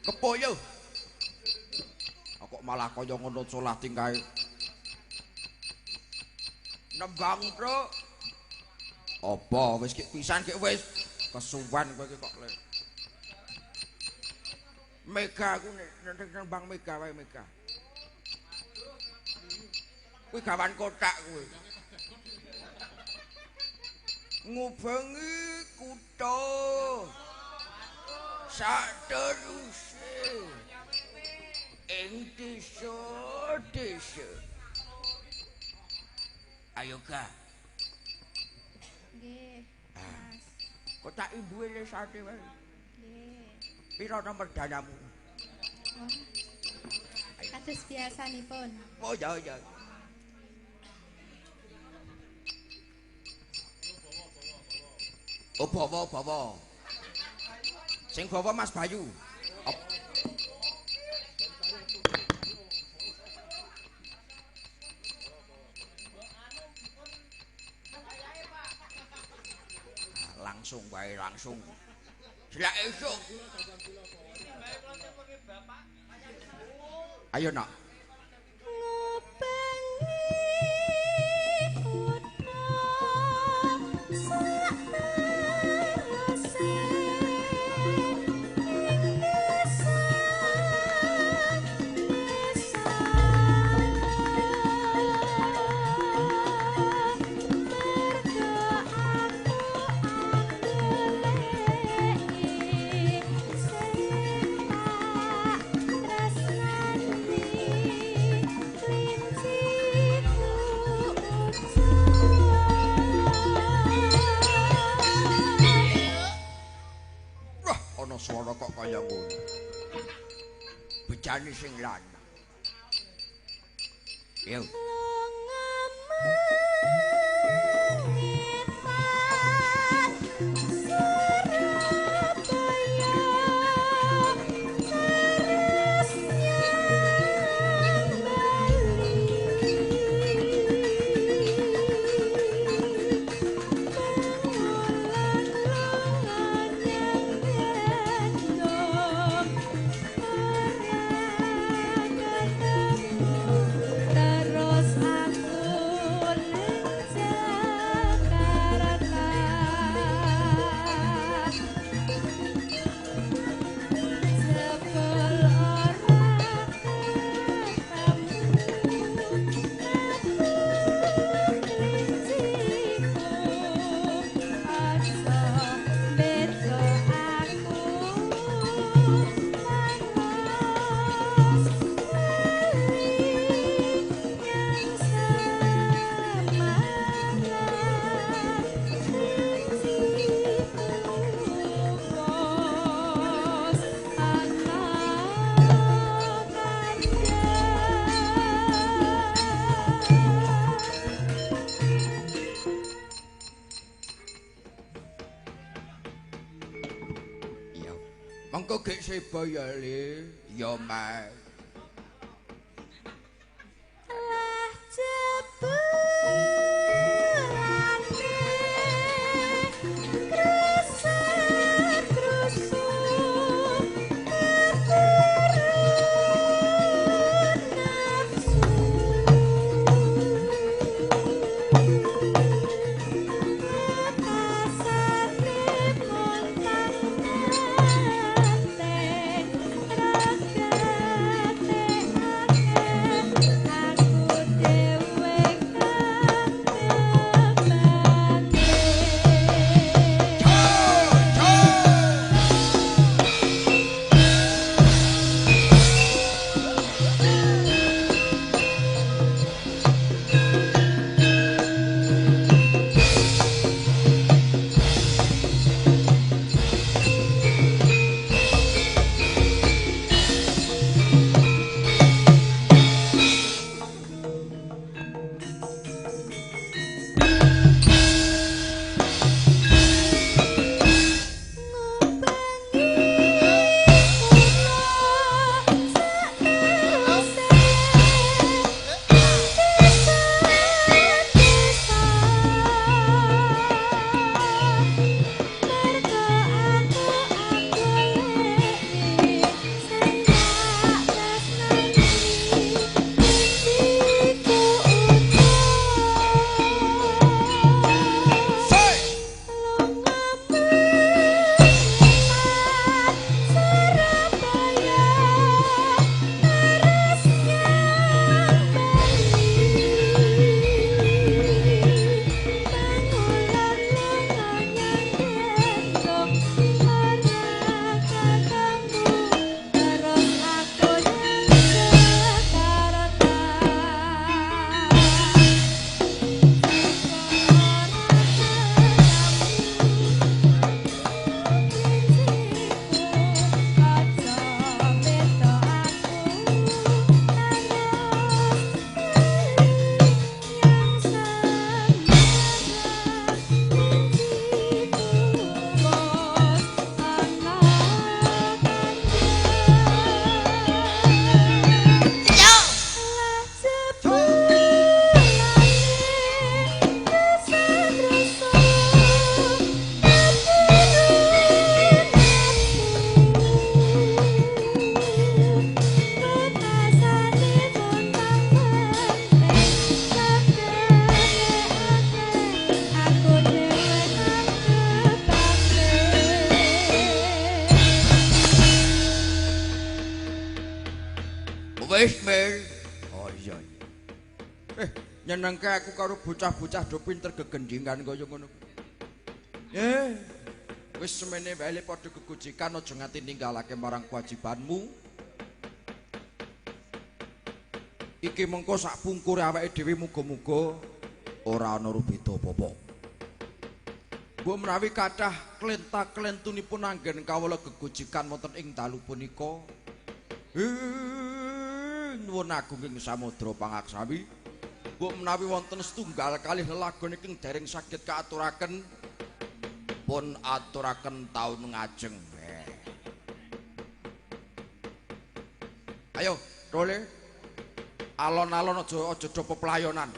Kepo yo. Kok malah kaya ngono solah tingkae. Nembang, Bro. Apa wis ki pisan ki wis kesuwan kowe ki kok le. Mega aku nembang Mega wae Mega. Kuwi gawan kotak kuwi. Ngubengi kutha. Sateruse. Ing desa-desa. Ayo ka. Nggih, Mas. Kotak ibu le sate wae. Nggih. Pira nomor danamu? Wah. Kados biasanipun. Oh ya ya. Oh bawa bawa. Sing bawa Mas Bayu. Op. Langsung bae langsung. Silak esuk. Ayo nak. Kaya ngono. Bejane sing lanang. Yo. Mengko gek seba ya Le. Ya, Mas. Wis, Mir. Oh iya. iya. Eh, nyenengke aku karo bocah-bocah do pinter gegendingan kaya ngono. Eh, wis semene wae le padha gegojekan aja nganti ninggalake marang kewajibanmu. Iki mengko sak pungkure awake dhewe muga-muga ora ana rubeda apa-apa. Mbok menawi kathah klentak-klentunipun anggen kawula gegojekan wonten ing dalu punika. Nuwun agung ing samudra pangaksawi. Mbok menawi wonten setunggal kalih lelagon ingkang dereng saged kaaturaken pun aturaken taun ngajeng. Eh. Ayo, role. Alon-alon aja aja do peplayonan.